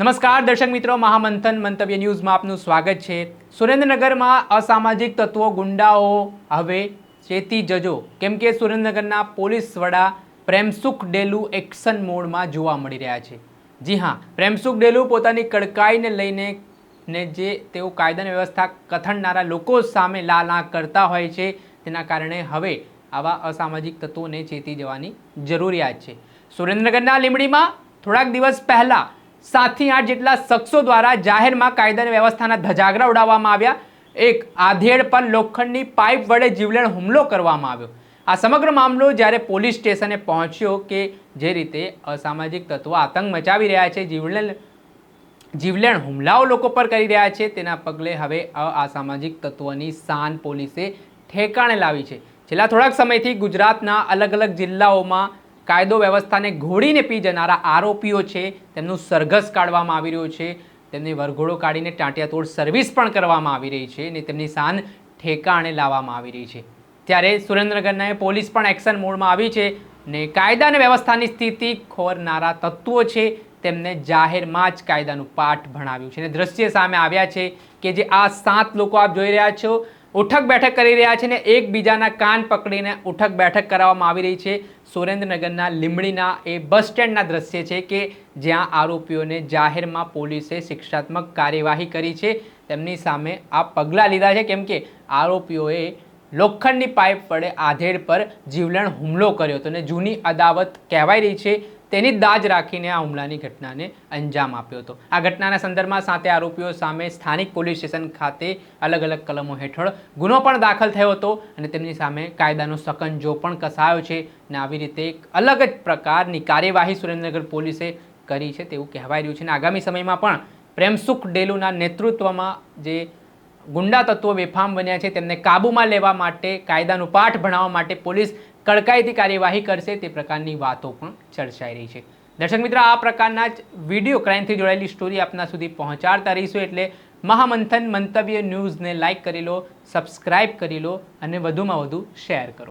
નમસ્કાર, દર્શક મિત્રો. મહામંથન મંતવ્ય ન્યૂઝમાં આપનું સ્વાગત છે. સુરેન્દ્રનગરમાં અસામાજિક તત્વો ગુંડાઓ. હવે ચેતી જજો. કેમ કે સુરેન્દ્રનગરના પોલીસ વડા પ્રેમસુખ ડેલુ એક્શન મોડમાં જોવા મળી રહ્યા છે. જી હા, પ્રેમસુખ ડેલુ પોતાની કડકાઈને લઈને ને જે તેઓ કાયદાની વ્યવસ્થા કથણનારા લોકો સામે લાલા કરતા હોય છે, તેના કારણે હવે આવા અસામાજિક તત્વોને ચેતી જવાની જરૂરિયાત છે. સુરેન્દ્રનગરના લીમડીમાં થોડાક દિવસ પહેલા સાતથી આઠ જેટલા શખ્સો દ્વારા જાહેરમાં કાયદાની વ્યવસ્થાના ધજાગરા ઉડાવવામાં આવ્યા. એક આધેડ પર લોખંડની પાઇપ વડે જીવલેણ હુમલો કરવામાં આવ્યો. આ સમગ્ર મામલો જ્યારે પોલીસ સ્ટેશને પહોંચ્યો કે જે રીતે અસામાજિક તત્વો આતંક મચાવી રહ્યા છે, જીવલેણ જીવલેણ હુમલાઓ લોકો પર કરી રહ્યા છે, તેના પગલે હવે અસામાજિક તત્વોની શાન પોલીસે ઠેકાણે લાવી છે. છેલ્લા થોડાક સમયથી ગુજરાતના અલગ અલગ જિલ્લાઓમાં કાયદો વ્યવસ્થાને ઘોડીને પી જનારા આરોપીઓ છે. તેમનું સરઘસ કાઢવામાં આવી રહ્યું છે. તેમની વરઘોડો કાઢીને ટાંટિયાતોડ સર્વિસ પણ કરવામાં આવી રહી છે અને તેમની શાન ઠેકાણે લાવવામાં આવી રહી છે. ત્યારે સુરેન્દ્રનગરના પોલીસ પણ એક્શન મોડમાં આવી છે ને કાયદા અને વ્યવસ્થાની સ્થિતિ ખોરનારા તત્વો છે. તેમને જાહેરમાં જ કાયદાનું પાઠ ભણાવ્યું છે. અને દ્રશ્ય સામે આવ્યા છે કે જે આ સાત લોકો આપ જોઈ રહ્યા છો ઉઠક બેઠક કરી રહ્યા છે ને એકબીજાના કાન પકડીને ઉઠક બેઠક કરાવવામાં આવી રહી છે. સુરેન્દ્રનગરના લીંબડીના એ બસ સ્ટેન્ડના દ્રશ્ય છે કે જ્યાં આરોપીઓને જાહેરમાં પોલીસે શિક્ષાત્મક કાર્યવાહી કરી છે. તેમની સામે આ પગલાં લીધા છે કેમ કે આરોપીઓએ લોખંડની પાઇપ વડે આધેડ પર જીવલેણ હુમલો કર્યો હતો અને જૂની અદાવત કહેવાઈ રહી છે. તેની દાજ રાખીને આ હુમલાની ઘટનાને અંજામ આપ્યો હતો. આ ઘટનાના સંદર્ભમાં સાતે આરોપીઓ સામે સ્થાનિક પોલીસ સ્ટેશન ખાતે અલગ અલગ કલમો હેઠળ ગુનો પણ દાખલ થયો હતો અને તેમની સામે કાયદાનો સકંજો પણ કસાયો છે અને આવી રીતે એક અલગ જ પ્રકારની કાર્યવાહી સુરેન્દ્રનગર પોલીસે કરી છે તેવું કહેવાય રહ્યું છે. અને આગામી સમયમાં પણ પ્રેમસુખ ડેલુના નેતૃત્વમાં જે ગુંડા તત્વો બેફામ બન્યા છે તેમને કાબૂમાં લેવા માટે કાયદાનું પાઠ ભણાવવા માટે પોલીસ કડકાઈથી કાર્યવાહી કરશે તે પ્રકારની વાતો પણ ચર્ચાઈ રહી છે. દર્શક મિત્રો, આ પ્રકારના જ વીડિયો ક્રાઇમથી જોડાયેલી સ્ટોરી આપના સુધી પહોંચાડતા રહીશું એટલે મહામંથન મંતવ્ય ન્યૂઝને લાઇક કરી લો, સબસ્ક્રાઇબ કરી લો અને વધુમાં વધુ શેર કરો.